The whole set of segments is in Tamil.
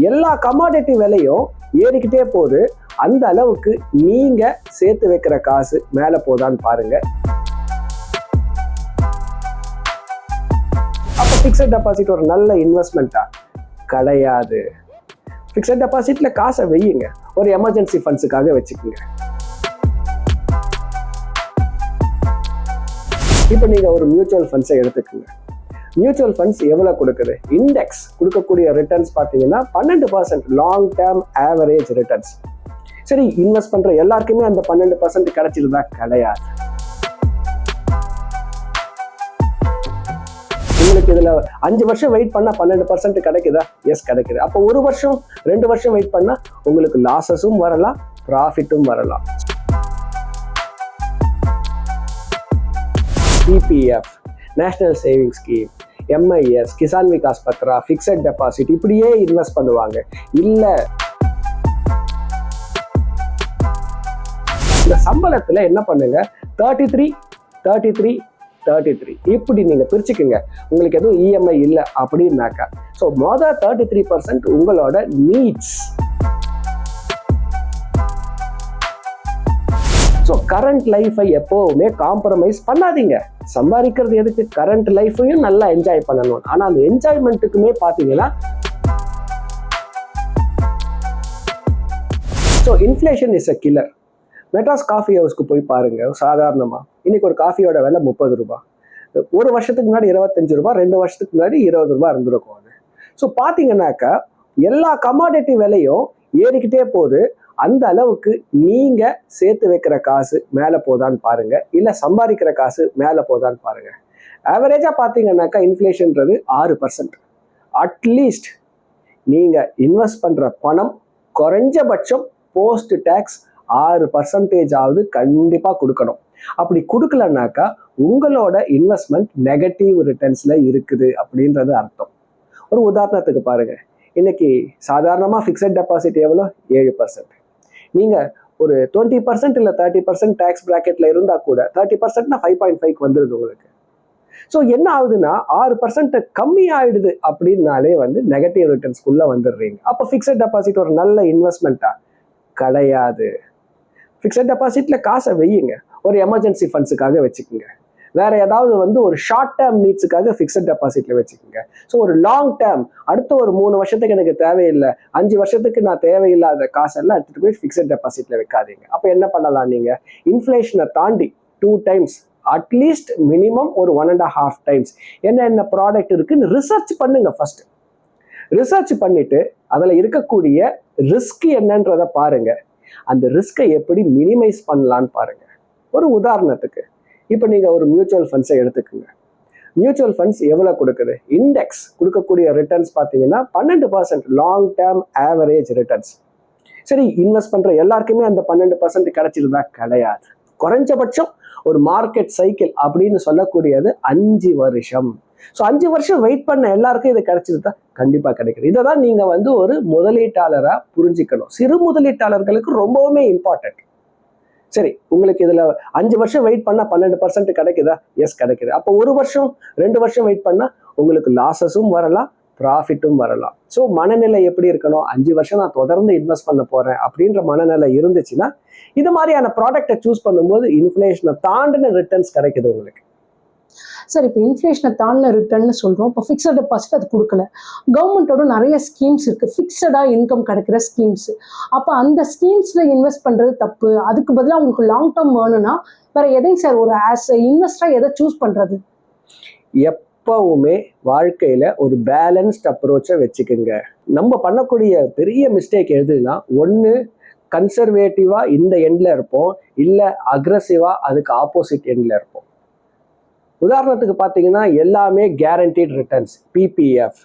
எல்லா கமாடிட்டி விலையும் ஏறிக்கிட்டே போகுது. அந்த அளவுக்கு நீங்க சேர்த்து வைக்கிற காசு மேல போதான்னு பாருங்க. அப்ப பிக்சட் டெபாசிட் ஒரு நல்ல இன்வெஸ்ட்மெண்ட்டா கிடையாது. பிக்சட் டெபாசிட்ல காசை வையுங்க. ஒரு எமர்ஜென்சி ஃபண்ட்ஸுக்காக வச்சுக்கோங்க. இப்போ நீங்க ஒரு மியூச்சுவல் ஃபண்ட்ஸை எடுத்துக்கோங்க. மியூச்சுவல் ஃபண்ட்ஸ் எவ்வளோ கொடுக்குது? இண்டெக்ஸ் கொடுக்கக்கூடிய ரிட்டர்ன்ஸ் பார்த்தீங்கன்னா பன்னெண்டு percent long term average returns சரி இன்வெஸ்ட் பண்ற எல்லாருக்குமே அந்த பன்னெண்டு பர்சன்ட் கிடைச்சிருந்தா கிடையாது. உங்களுக்கு இதுல அஞ்சு வருஷம் வெயிட் பண்ணா பன்னெண்டு பர்சன்ட் கிடைக்குதா? எஸ் கிடைக்குது. அப்போ ஒரு வருஷம் ரெண்டு வருஷம் வெயிட் பண்ணா உங்களுக்கு லாசஸும் வரலாம் ப்ராஃபிட்டும் வரலாம். PPF national saving scheme MIS Kisan Vikas Patra fixed deposit இப்படியே இன்வெஸ்ட் பண்ணுவாங்க. இல்ல இந்த சம்பளத்தில் என்ன பண்ணுங்க? Thirty three thirty three thirty three இப்படி நீங்க பிரிச்சுக்குங்க. உங்களுக்கு எதுவும் இஎம்ஐ இல்லை அப்படின்னாக்கா ஸோ மொதல் தேர்ட்டி த்ரீ பர்சன்ட் உங்களோட நீட்ஸ் ஸோ கரண்ட் லைஃபை எப்போவுமே காம்ப்ரமைஸ் பண்ணாதீங்க. சம்பாதிக்கிறது எதுக்கு? கரண்ட் லைஃபையும் நல்லா என்ஜாய் பண்ணணும். ஆனால் அந்த என்ஜாய்மெண்ட்டுக்குமே பார்த்தீங்கன்னா so inflation is a killer Madras coffee ஹவுஸ்க்கு போய் பாருங்க சாதாரணமாக இன்னைக்கு ஒரு காஃபியோட விலை முப்பது ரூபாய் ஒரு வருஷத்துக்கு முன்னாடி இருபத்தஞ்சு ரூபாய் ரெண்டு வருஷத்துக்கு முன்னாடி இருபது ரூபாய் இருந்திருக்கும் அது. ஸோ பார்த்தீங்கன்னாக்கா எல்லா கமாடிட்டி விலையும் ஏறிக்கிட்டே போகுது. அந்த அளவுக்கு நீங்க சேர்த்து வைக்கிற காசு மேலே போதான்னு பாருங்க. இல்லை சம்பாதிக்கிற காசு மேலே போதான்னு பாருங்க. ஆவரேஜாக பார்த்தீங்கன்னாக்கா இன்ஃப்ளேஷன்ன்றது ஆறு பர்சன்ட் அட்லீஸ்ட் நீங்க இன்வெஸ்ட் பண்ற பணம் குறைஞ்சபட்சம் போஸ்ட் டேக்ஸ் ஆறு பர்சன்டேஜ் ஆகுது கண்டிப்பாக கொடுக்கணும். அப்படி கொடுக்கலனாக்கா உங்களோட இன்வெஸ்ட்மெண்ட் நெகட்டிவ் ரிட்டர்ன்ஸ்ல இருக்குது அப்படின்றது அர்த்தம். ஒரு உதாரணத்துக்கு பாருங்க. இன்னைக்கு சாதாரணமாக ஃபிக்ஸட் டெபாசிட் எவ்வளோ? ஏழு பர்சன்ட் நீங்கள் ஒரு டுவெண்ட்டி பர்சன்ட் இல்லை தேர்ட்டி பர்சன்ட் டேக்ஸ் ப்ராக்கெட்டில் இருந்தால் கூட தேர்ட்டி பர்சன்ட்னா ஃபைவ் பாயிண்ட் ஃபைவ் வந்துடுது உங்களுக்கு. ஸோ என்ன ஆகுதுன்னா ஆறு பர்சன்ட் கம்மி ஆயிடுது அப்படின்னாலே வந்து நெகட்டிவ் ரிட்டர்ன்ஸ்குள்ளே வந்துடுறீங்க. அப்போ ஃபிக்ஸட் டெபாசிட் ஒரு நல்ல இன்வெஸ்ட்மெண்ட்டா கிடையாது. ஃபிக்ஸட் டெபாசிட்டில் காசை வையுங்க. ஒரு எமர்ஜென்சி ஃபண்ட்ஸுக்காக வச்சுக்கோங்க. வேற ஏதாவது வந்து ஒரு ஷார்ட் டேர்ம் நீட்ஸுக்காக ஃபிக்ஸட் டெபாசிட்ல வச்சுக்கோங்க. ஸோ ஒரு லாங் டேர்ம் அடுத்த ஒரு மூணு வருஷத்துக்கு எனக்கு தேவையில்லை அஞ்சு வருஷத்துக்கு நான் தேவையில்லாத காசெல்லாம் எடுத்துட்டு போய் ஃபிக்ஸட் டெபாசிட்ல வைக்காதீங்க. அப்போ என்ன பண்ணலாம் நீங்க? இன்ஃப்ளேஷனை தாண்டி டூ டைம்ஸ் அட்லீஸ்ட் மினிமம் ஒரு ஒன் அண்ட் ஹாஃப் டைம்ஸ் என்னென்ன ப்ராடக்ட் இருக்குன்னு ரிசர்ச் பண்ணுங்க ஃபர்ஸ்ட் ரிசர்ச் பண்ணிட்டு அதில் இருக்கக்கூடிய ரிஸ்க் என்னன்றதை பாருங்க. அந்த ரிஸ்கை எப்படி மினிமைஸ் பண்ணலான்னு பாருங்க. ஒரு உதாரணத்துக்கு. இப்போ நீங்கள் ஒரு மியூச்சுவல் ஃபண்ட்ஸை எடுத்துக்கோங்க. மியூச்சுவல் ஃபண்ட்ஸ் எவ்வளோ கொடுக்குது? இண்டெக்ஸ் கொடுக்கக்கூடிய ரிட்டர்ன்ஸ் பார்த்தீங்கன்னா பன்னெண்டு percent long term average returns சரி இன்வெஸ்ட் பண்ணுற எல்லாருக்குமே அந்த பன்னெண்டு பர்சன்ட் கிடைச்சிருந்தா கிடையாது. குறைஞ்சபட்சம் ஒரு மார்க்கெட் சைக்கிள் அப்படின்னு சொல்லக்கூடியது அஞ்சு வருஷம். ஸோ அஞ்சு வருஷம் வெயிட் பண்ண எல்லாருக்கும் இது கிடைச்சிருந்தா கண்டிப்பாக கிடைக்கிது இதை தான் நீங்கள் வந்து ஒரு முதலீட்டாளராக புரிஞ்சிக்கணும். சிறு முதலீட்டாளர்களுக்கு ரொம்பவுமே இம்பார்ட்டன்ட் சரி உங்களுக்கு இதில் அஞ்சு வருஷம் வெயிட் பண்ணால் பன்னெண்டு பர்சன்ட் கிடைக்குதா? எஸ் கிடைக்குது. அப்போ ஒரு வருஷம் ரெண்டு வருஷம் வெயிட் பண்ணால் உங்களுக்கு லாசஸும் வரலாம் ப்ராஃபிட்டும் வரலாம். ஸோ மனநிலை எப்படி இருக்கணும்? அஞ்சு வருஷம் நான் தொடர்ந்து இன்வெஸ்ட் பண்ண போகிறேன் அப்படின்ற மனநிலை இருந்துச்சுன்னா இது மாதிரியான ப்ராடக்டை சூஸ் பண்ணும்போது இன்ஃப்ளேஷனை தாண்டின ரிட்டர்ன்ஸ் கிடைக்குது உங்களுக்கு. சார் இப்போ இன்ஃப்ளேஷனை தாண்டின ரிட்டர்ன்னு சொல்கிறோம் இப்போ ஃபிக்ஸட் டெபாசிட் அது கொடுக்கல. கவர்மெண்ட்டோட நிறைய ஸ்கீம்ஸ் இருக்குது ஃபிக்ஸடாக இன்கம் கிடைக்கிற ஸ்கீம்ஸ் அப்போ அந்த ஸ்கீம்ஸில் இன்வெஸ்ட் பண்ணுறது தப்பு. அதுக்கு பதிலாக உங்களுக்கு லாங் டேர்ம் வேணும்னா வேற எதையும் சார் ஒரு ஆஸ் இன்வெஸ்டராக எதை சூஸ் பண்ணுறது எப்பவுமே வாழ்க்கையில ஒரு பேலன்ஸ்ட் அப்ரோச்சை வச்சுக்கோங்க. நம்ம பண்ணக்கூடிய பெரிய மிஸ்டேக் எதுனா ஒன்று கன்சர்வேட்டிவாக இந்த எண்ட்ல இருப்போம். இல்லை அக்ரஸிவாக அதுக்கு ஆப்போசிட் எண்ட்ல இருப்போம். உதாரணத்துக்கு பார்த்தீங்கன்னா எல்லாமே guaranteed returns PPF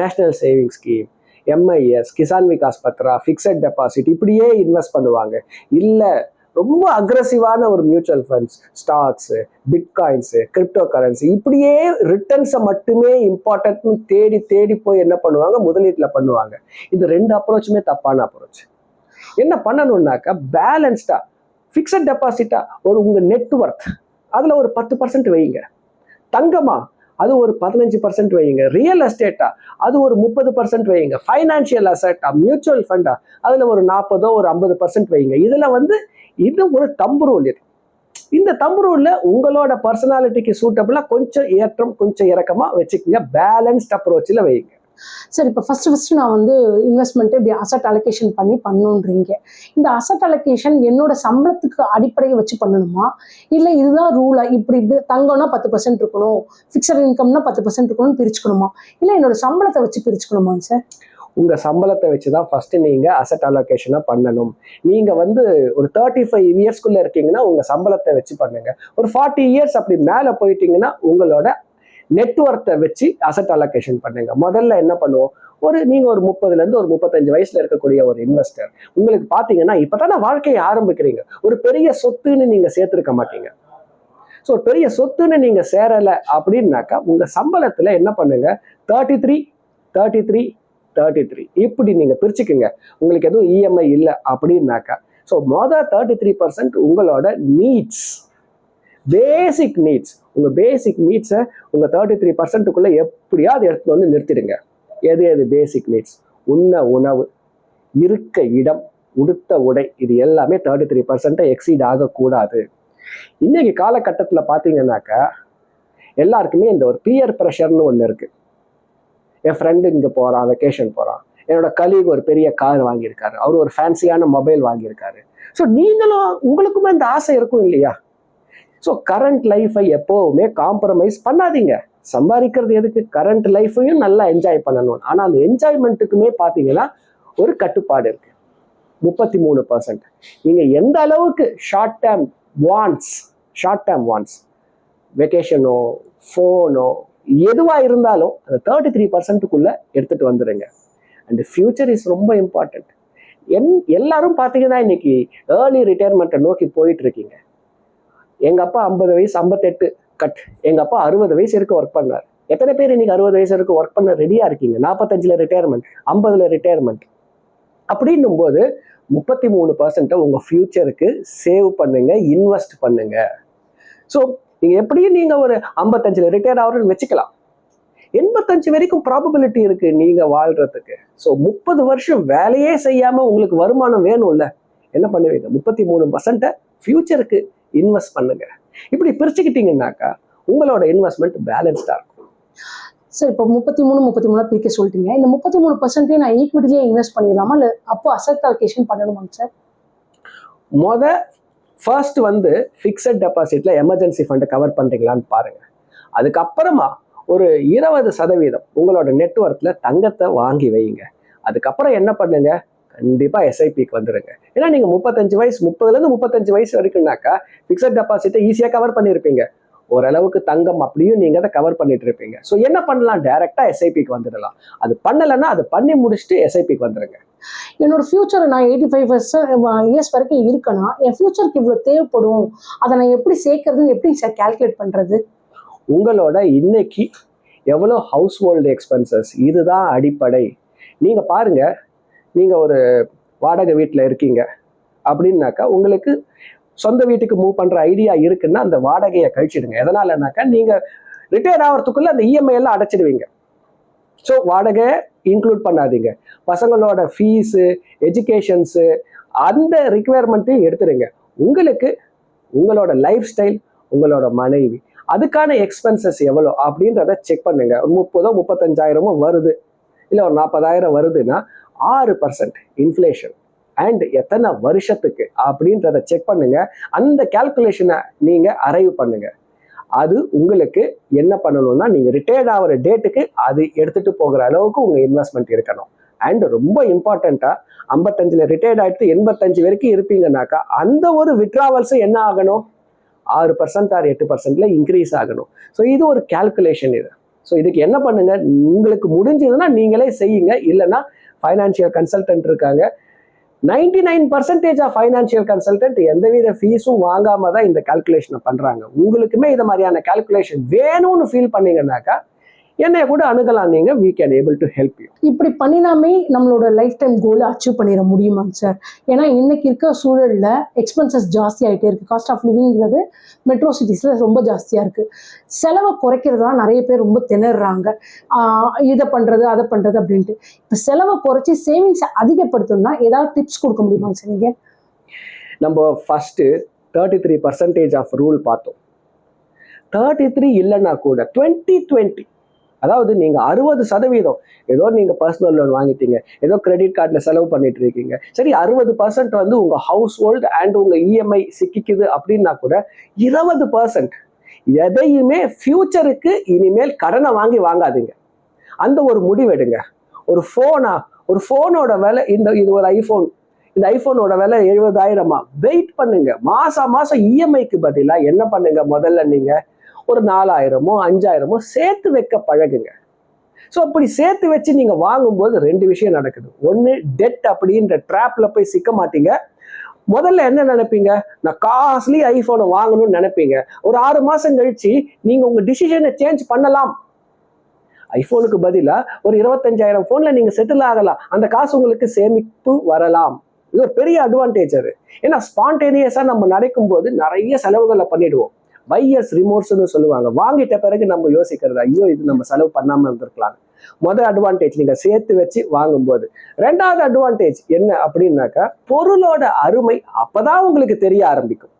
national saving scheme MIS Kisan Vikas Patra fixed deposit இப்படியே இன்வெஸ்ட் பண்ணுவாங்க. இல்லை ரொம்ப அக்ரஸிவான ஒரு mutual funds stocks bitcoins cryptocurrency இப்படியே ரிட்டர்ன்ஸை மட்டுமே இம்பார்ட்டன்ட்னு தேடி தேடி போய் என்ன பண்ணுவாங்க? முதலீட்டில் பண்ணுவாங்க. இந்த ரெண்டு அப்ரோச்சுமே தப்பான அப்ரோச் என்ன பண்ணணும்னாக்கா பேலன்ஸ்டாக ஃபிக்ஸட் டெபாசிட்டாக ஒரு உங்கள் நெட்ஒர்க் அதில் ஒரு பத்து பர்சன்ட் வைங்க. தங்கமா? அது ஒரு பதினஞ்சு பர்சன்ட் வைங்க ரியல் எஸ்டேட்டா அது ஒரு முப்பது பர்சன்ட் வைங்க ஃபைனான்சியல் அசட்டா மியூச்சுவல் ஃபண்டா அதில் ஒரு நாற்பதோ ஒரு ஐம்பது பர்சன்ட் வைங்க இதில் வந்து இது ஒரு தம்பு ரூல் இது. இந்த தம்பு ரூலில் உங்களோட பர்சனாலிட்டிக்கு சூட்டபிளாக கொஞ்சம் ஏற்றம் கொஞ்சம் இறக்கமாக வச்சுக்கோங்க. பேலன்ஸ்ட் அப்ரோச்சில் வைங்க சார் இப்போ ஃபஸ்ட்டு ஃபஸ்ட்டு நான் வந்து இன்வெஸ்ட்மெண்ட்டு இப்படி அசட் அலோகேஷன் பண்ணி பண்ணணுன்றீங்க இந்த அசட் அலோகேஷன் என்னோட சம்பளத்துக்கு அடிப்படையை வச்சு பண்ணணுமா? இல்லை இதுதான் ரூலா இப்படி இப்படி தங்கம்னா பத்து பர்சன்ட் இருக்கணும். ஃபிக்ஸட் இன்கம்னா பத்து பர்சன்ட் இருக்கணும்னு பிரிச்சுக்கணுமா? இல்லை என்னோட சம்பளத்தை வச்சு பிரிச்சுக்கணுமா சார் உங்கள் சம்பளத்தை வச்சு தான் ஃபஸ்ட்டு நீங்கள் அசட் அலோகேஷனாக பண்ணணும். நீங்கள் வந்து ஒரு தேர்ட்டி ஃபைவ் இயர்ஸ்க்குள்ளே இருக்கீங்கன்னா உங்கள் சம்பளத்தை வச்சு பண்ணுங்கள் ஒரு ஃபார்ட்டி இயர்ஸ் அப்படி மேலே போயிட்டீங்கன்னா உங்களோட நெட்ஒர்த்தை வச்சு அசட் அலோகேஷன் பண்ணுங்க. முதல்ல என்ன பண்ணுவோம்? ஒரு நீங்க ஒரு முப்பதுல இருந்து ஒரு முப்பத்தஞ்சு வயசுல இருக்கக்கூடிய ஒரு இன்வெஸ்டர் உங்களுக்கு பாத்தீங்கன்னா இப்பதானே வாழ்க்கையை ஆரம்பிக்கிறீங்க. ஒரு பெரிய சொத்துன்னு நீங்க சேர்த்துருக்க மாட்டீங்க. ஸோ பெரிய சொத்துன்னு நீங்க சேரல அப்படின்னாக்கா உங்க சம்பளத்துல என்ன பண்ணுங்க? Thirty three thirty three thirty three இப்படி நீங்க பிரிச்சுக்குங்க. உங்களுக்கு எதுவும் இஎம்ஐ இல்லை அப்படின்னாக்கா ஸோ மொதல் தேர்ட்டி த்ரீ பர்சன்ட் உங்களோட நீட்ஸ் பேசிக் நீட்ஸ் உங்கள் பேசிக் நீட்ஸை உங்கள் தேர்ட்டி த்ரீ பர்சன்ட்டுக்குள்ளே எப்படியாவது எடுத்து வந்து நிறுத்திடுங்க. எது எது பேசிக் நீட்ஸ் உண்ண உணவு இருக்க இடம் உடுத்த உடை இது எல்லாமே தேர்ட்டி த்ரீ பர்சன்ட்டை எக்ஸீட் ஆகக்கூடாது. இன்னைக்கு காலகட்டத்தில் பார்த்தீங்கன்னாக்கா எல்லாருக்குமே இந்த ஒரு பியர் ப்ரெஷர்னு ஒன்று இருக்குது என் ஃப்ரெண்டு இங்கே போகிறான் வெக்கேஷன் போகிறான் என்னோட கலீக் ஒரு பெரிய கார் வாங்கியிருக்காரு. அவர் ஒரு ஃபேன்சியான மொபைல் வாங்கியிருக்காரு. ஸோ நீங்களும் உங்களுக்குமே இந்த ஆசை இருக்கும் இல்லையா? ஸோ கரண்ட் லைஃப்பை எப்போவுமே காம்ப்ரமைஸ் பண்ணாதீங்க. சம்பாதிக்கிறது எதுக்கு? கரண்ட் லைஃப்பையும் நல்லா என்ஜாய் பண்ணணும். ஆனால் அந்த என்ஜாய்மெண்ட்டுக்குமே பார்த்தீங்கன்னா ஒரு கட்டுப்பாடு இருக்கு. முப்பத்தி மூணு பர்சன்ட் நீங்கள் எந்த அளவுக்கு short term wants short term wants வெக்கேஷனோ ஃபோனோ எதுவாக இருந்தாலும் அந்த தேர்ட்டி த்ரீ பர்சன்ட்டுக்குள்ளே எடுத்துகிட்டு வந்துடுங்க அண்ட் ஃபியூச்சர் இஸ் ரொம்ப இம்பார்ட்டண்ட் என் எல்லாரும் பார்த்தீங்கன்னா இன்னைக்கு ஏர்லி ரிட்டையர்மெண்ட்டை நோக்கி போயிட்டு இருக்கீங்க. எங்கள் அப்பா ஐம்பது வயசு ஐம்பத்தெட்டு கட் எங்கள் அப்பா அறுபது வயசு வரைக்கும் ஒர்க் பண்ணார் எத்தனை பேர் இன்னைக்கு அறுபது வயசு வரைக்கும் ஒர்க் பண்ண ரெடியாக இருக்கீங்க? நாற்பத்தஞ்சில் ரிட்டையர்மெண்ட் ஐம்பதுல ரிட்டையர்மெண்ட் அப்படின்னும் போது முப்பத்தி மூணு பர்சன்ட்டை உங்கள் ஃப்யூச்சருக்கு சேவ் பண்ணுங்க இன்வெஸ்ட் பண்ணுங்க. ஸோ நீங்கள் எப்படியும் நீங்கள் ஒரு ஐம்பத்தஞ்சில் ரிட்டையர் ஆகிறன்னு வச்சுக்கலாம். எண்பத்தஞ்சு வரைக்கும் ப்ராபபிலிட்டி இருக்கு நீங்க வாழ்றதுக்கு. ஸோ முப்பது வருஷம் வேலையே செய்யாம உங்களுக்கு வருமானம் வேணும்ல? என்ன பண்ணுவீங்க? முப்பத்தி மூணு பர்சன்ட்டை ஃபியூச்சருக்கு இன்வெஸ்ட் பண்ணுங்க. இப்படி பிரிச்சுக்கிட்டீங்கன்னாக்கா உங்களோட இன்வெஸ்ட்மெண்ட் பேலன்ஸ்டா இருக்கும். சார் இப்போ முப்பத்தி மூணு முப்பத்தி மூணு பிரிக்க சொல்லிட்டீங்க. இந்த முப்பத்தி மூணு பர்சன்டே நான் ஈக்விட்டிலே இன்வெஸ்ட் பண்ணிடலாமா? இல்லை அப்போ அசட் அலோகேஷன் பண்ணணுமாங்க சார் மொத ஃபர்ஸ்ட் வந்து ஃபிக்ஸட் டெபாசிட்ல எமர்ஜென்சி ஃபண்டை கவர் பண்றீங்களான்னு பாருங்க. அதுக்கப்புறமா ஒரு இருபது சதவீதம் உங்களோட நெட்ஒர்க்ல தங்கத்தை வாங்கி வைங்க. அதுக்கப்புறம் என்ன பண்ணுங்க? கண்டிப்பா எஸ்ஐபிக்கு வந்துருங்க. ஏன்னா நீங்க முப்பத்தஞ்சு வயசு முப்பதுல இருந்து முப்பத்தஞ்சு வயசு வரைக்கும்னாக்கா ஃபிக்ஸட் டெபாசிட்டை ஈஸியா கவர் பண்ணியிருப்பீங்க ஓரளவுக்கு தங்கம் அப்படியும் நீங்க அதை கவர் பண்ணிட்டு இருப்பீங்க. ஸோ என்ன பண்ணலாம்? டைரக்டா எஸ்ஐபிக்கு வந்துடலாம். அது பண்ணலைன்னா அதை பண்ணி முடிச்சுட்டு எஸ்ஐபிக்கு வந்துருங்க. என்னோட ஃபியூச்சர் நான் எயிட்டி ஃபைவ் இயர்ஸ் வரைக்கும் இருக்கேன்னா என் ஃபியூச்சருக்கு இவ்வளோ தேவைப்படும்? அதை நான் எப்படி சேர்க்கறது? எப்படி சார் கால்குலேட் பண்ணுறது உங்களோட இன்னைக்கு எவ்வளோ ஹவுஸ் ஹோல்டு எக்ஸ்பென்சஸ் இதுதான் அடிப்படை. நீங்கள் பாருங்க நீங்கள் ஒரு வாடகை வீட்டில் இருக்கீங்க அப்படின்னாக்கா உங்களுக்கு சொந்த வீட்டுக்கு மூவ் பண்ணுற ஐடியா இருக்குன்னா அந்த வாடகையை கழிச்சிடுங்க. எதனாலனாக்கா நீங்கள் ரிட்டையர் ஆகிறதுக்குள்ளே அந்த இஎம்ஐ எல்லாம் அடைச்சிடுவீங்க. ஸோ வாடகை இன்க்ளூட் பண்ணாதீங்க. பசங்களோட ஃபீஸு எஜுகேஷன்ஸு அந்த ரிக்குவயர்மெண்ட்டையும் எடுத்துடுங்க. உங்களுக்கு உங்களோட லைஃப் ஸ்டைல் உங்களோட மனைவி அதுக்கான எக்ஸ்பென்சஸ் எவ்வளோ அப்படின்றத செக் பண்ணுங்க. ஒரு முப்பதோ முப்பத்தஞ்சாயிரமோ வருது. இல்லை ஒரு நாற்பதாயிரம் வருதுன்னா ஆறு பர்சன்ட் இன்ஃப்ளேஷன் அண்ட் எத்தனை வருஷத்துக்கு? அப்படின்றத செக் பண்ணுங்க. அந்த கால்குலேஷனை நீங்க அரைவ் பண்ணுங்க. அது உங்களுக்கு என்ன பண்ணணும்னா நீங்க ரிட்டையர்ட் ஆகிற டேட்டுக்கு அது எடுத்துட்டு போகிற அளவுக்கு உங்க இன்வெஸ்ட்மெண்ட் இருக்கணும். அண்ட் ரொம்ப இம்பார்ட்டண்ட்டா ஐம்பத்தஞ்சுல ரிட்டையர்ட் ஆயிட்டு எண்பத்தஞ்சு வரைக்கும் இருப்பீங்கன்னாக்கா அந்த ஒரு விட்ராவல்ஸும் என்ன ஆகணும்? ஆறு பர்சன்ட் ஆறு எட்டு பர்சன்ட்ல இன்க்ரீஸ் ஆகணும். ஸோ இது ஒரு கால்குலேஷன் இது. ஸோ இதுக்கு என்ன பண்ணுங்க? உங்களுக்கு முடிஞ்சதுன்னா நீங்களே செய்யுங்க. இல்லைன்னா ஃபைனான்சியல் கன்சல்டன்ட் இருக்காங்க. Ninety nine percentage of financial consultant எந்தவித ஃபீஸும் வாங்காம தான் இந்த கால்குலேஷனை பண்றாங்க. உங்களுக்குமே இது மாதிரியான கால்குலேஷன் வேணும்னு ஃபீல் பண்ணீங்கன்னாக்கா என்னைய கூட அணுகலாம். நீங்க we can able to help you. இப்படி பண்ணினாமே நம்மளோட லைஃப் டைம் கோலை அச்சீவ் பண்ணிட முடியுமாங்க சார் ஏன்னா இன்னைக்கு இருக்க சூழல்ல எக்ஸ்பென்சஸ் ஜாஸ்தி ஆகிட்டே இருக்கு. காஸ்ட் ஆஃப் லிவிங்கிறது மெட்ரோ சிட்டிஸ்ல ரொம்ப ஜாஸ்தியா இருக்கு. செலவை குறைக்கிறது தான் நிறைய பேர் ரொம்ப திணறாங்க. இதை பண்றது அதை பண்றது அப்படின்ட்டு. இப்போ செலவை குறைச்சி சேவிங்ஸை அதிகப்படுத்தணும்னா ஏதாவது டிப்ஸ் கொடுக்க முடியுமாங்க சார் நீங்க? நம்ம first thirty three percentage of rule பார்த்தோம். தேர்ட்டி த்ரீ இல்லைன்னா கூட டுவெண்ட்டி டுவெண்ட்டி அதாவது நீங்க அறுபது சதவீதம். ஏதோ நீங்க பர்சனல் லோன் வாங்கிட்டீங்க. ஏதோ கிரெடிட் கார்டில் செலவு பண்ணிட்டு இருக்கீங்க சரி அறுபது பர்சன்ட் வந்து உங்க ஹவுஸ் ஹோல்டு அண்ட் உங்க இஎம்ஐ சிக்கிக்குது அப்படின்னா கூட இருபது பர்சன்ட் எதையுமே ஃபியூச்சருக்கு இனிமேல் கடனை வாங்கி வாங்காதீங்க. அந்த ஒரு முடிவெடுங்க ஒரு ஃபோனா ஒரு ஃபோனோட விலை இந்த இது ஒரு ஐஃபோன் இந்த ஐஃபோனோட விலை எழுபதாயிரமா? வெயிட் பண்ணுங்க. மாசம் மாசம் இஎம்ஐக்கு பதிலாக என்ன பண்ணுங்க முதல்ல நீங்கள் ஒரு நாலாயிரமோ அஞ்சாயிரமோ சேர்த்து வைக்க பழகுங்க. ஸோ அப்படி சேர்த்து வச்சு நீங்கள் வாங்கும்போது ரெண்டு விஷயம் நடக்குது. ஒன்று டெட் அப்படின்ற ட்ராப்பில் போய் சிக்க மாட்டீங்க. முதல்ல என்ன நினைப்பீங்க? நான் காஸ்ட்லி ஐஃபோனை வாங்கணும்னு நினைப்பீங்க. ஒரு ஆறு மாதம் கழிச்சு நீங்கள் உங்கள் டிசிஷனை சேஞ்ச் பண்ணலாம். ஐஃபோனுக்கு பதிலாக ஒரு இருபத்தஞ்சாயிரம் ஃபோனில் நீங்கள் செட்டில் ஆகலாம். அந்த காசு உங்களுக்கு சேமிப்பு வரலாம். இது ஒரு பெரிய அட்வான்டேஜ் அது. ஏன்னா ஸ்பான்டேனியஸாக நம்ம நடக்கும் போது நிறைய செலவுகளை பண்ணிடுவோம். பையர்ஸ் ரிமோர்ஸ்னு சொல்லுவாங்க. வாங்கிட்ட பிறகு நம்ம யோசிக்கிறது ஐயோ இது நம்ம செலவு பண்ணாம இருந்திருக்கலாம். முதல் அட்வான்டேஜ் நீங்க சேர்த்து வச்சு வாங்கும்போது. ரெண்டாவது அட்வான்டேஜ் என்ன அப்படின்னாக்கா பொருளோட அருமை அப்பதான் உங்களுக்கு தெரிய ஆரம்பிக்கும்.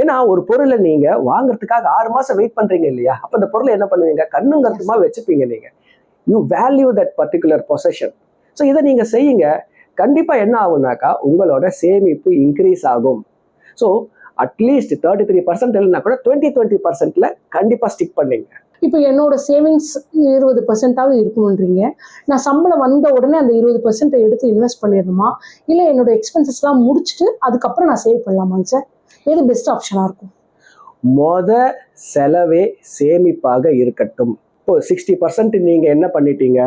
ஏன்னா ஒரு பொருளை நீங்க வாங்குறதுக்காக ஆறு மாசம் வெயிட் பண்றீங்க இல்லையா? அப்ப அந்த பொருளை என்ன பண்ணுவீங்க? கண்ணுங்கருத்துமா வச்சுப்பீங்க நீங்க. You value that particular possession so இதை நீங்க செய்யுங்க. கண்டிப்பா என்ன ஆகும்னாக்கா உங்களோட சேமிப்பு இன்க்ரீஸ் ஆகும். So at least thirty three percent இல்லைனா கூட டுவெண்ட்டி டுவெண்ட்டி பர்சன்ட்ல கண்டிப்பா ஸ்டிக் பண்ணீங்க. இப்போ என்னோட சேவிங்ஸ் இருபது பர்சன்டாவது இருக்கணுன்றீங்க நான் சம்பளம் வந்த உடனே அந்த இருபது பர்சன்ட்டை எடுத்து இன்வெஸ்ட் பண்ணிடணுமா? இல்லை என்னோட எக்ஸ்பென்சஸ்லாம் முடிச்சுட்டு அதுக்கப்புறம் நான் சேவ் பண்ணலாமாங்க சார்? எது பெஸ்ட் ஆப்ஷனாக இருக்கும்? மொத செலவே சேமிப்பாக இருக்கட்டும். இப்போ சிக்ஸ்டி பர்சன்ட் நீங்க என்ன பண்ணிட்டீங்க?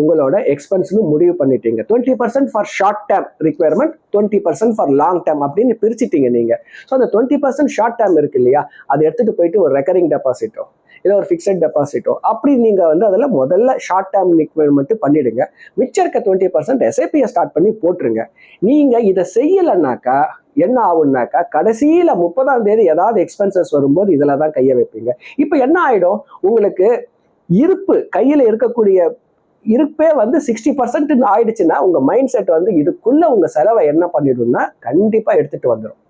உங்களோட எக்ஸ்பென்ஸ்னு முடிவு பண்ணிட்டீங்க. Twenty percent for short term requirement twenty percent for long term அப்படின்னு பிரிச்சிட்டீங்க நீங்கள் ஸோ அந்த டுவெண்ட்டி பர்சன்ட் ஷார்ட் டேர்ம் இருக்கு இல்லையா? அதை எடுத்துகிட்டு போயிட்டு ஒரு ரெக்கரிங் டெபாசிட்டோ இல்லை ஒரு ஃபிக்ஸட் டெபாசிட்டோ அப்படி நீங்கள் வந்து அதில் முதல்ல ஷார்ட் டேர்ம் ரிக்வயர்மெண்ட் பண்ணிடுங்க. மிச்சம் இருக்க டுவெண்ட்டி பர்சன்ட் எஸ்ஐபியை ஸ்டார்ட் பண்ணி போட்டுருங்க. நீங்கள் இதை செய்யலைன்னாக்கா என்ன ஆகும்னாக்கா கடைசியில் முப்பதாம் தேதி ஏதாவது எக்ஸ்பென்சஸ் வரும்போது இதில் தான் கையை வைப்பீங்க. இப்போ என்ன ஆகிடும் உங்களுக்கு இருப்பு கையில் இருக்கக்கூடிய இருப்பே வந்து சிக்ஸ்டி பர்சன்ட் ஆயிடுச்சுன்னா உங்க மைண்ட் செட் வந்து இதுக்குள்ள உங்க செலவை என்ன பண்ணிடும்னா கண்டிப்பா எடுத்துட்டு வந்துடும்